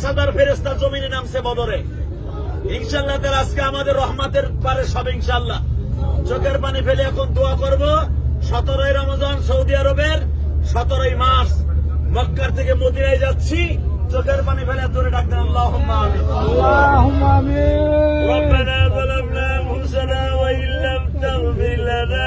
হাজার ফেরেস্তা জমিনে নামছে বদরে ইনশাল্লাহ তার আজকে আমাদের রহমাতের পারে সব ইনশাল্লাহ চোখের পানি ফেলে এখন দোয়া করব সতেরোই রমজান সৌদি আরবের সতেরোই মার্চ মক্কার থেকে মদিনায় যাচ্ছি চোখের পানি ফেলে ধরে ডাকতেন আল্লাহ আমিন اللهم امين ربنا ظلمنا انفسنا وان لم تغفر لنا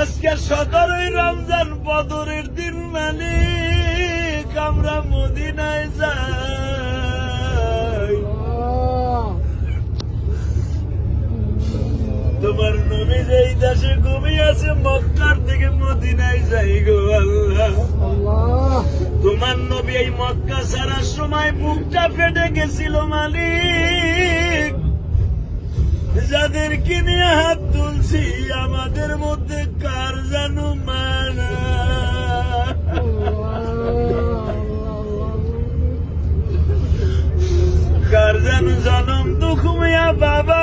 আজকে সতেরোই রমজান বদরের দিন মানে আমরা মদিনায় যাই তোমার নবী যে দেশে ঘুমিয়ে নবী এই মক্কা সারার সময় বুকটা ফেটে গেছিল মালিক। যাদেরকে নিয়ে হাত তুলছি, আমাদের মধ্যে কার জানু মানা? কার জানু জনম দুঃখ মিয়া বাবা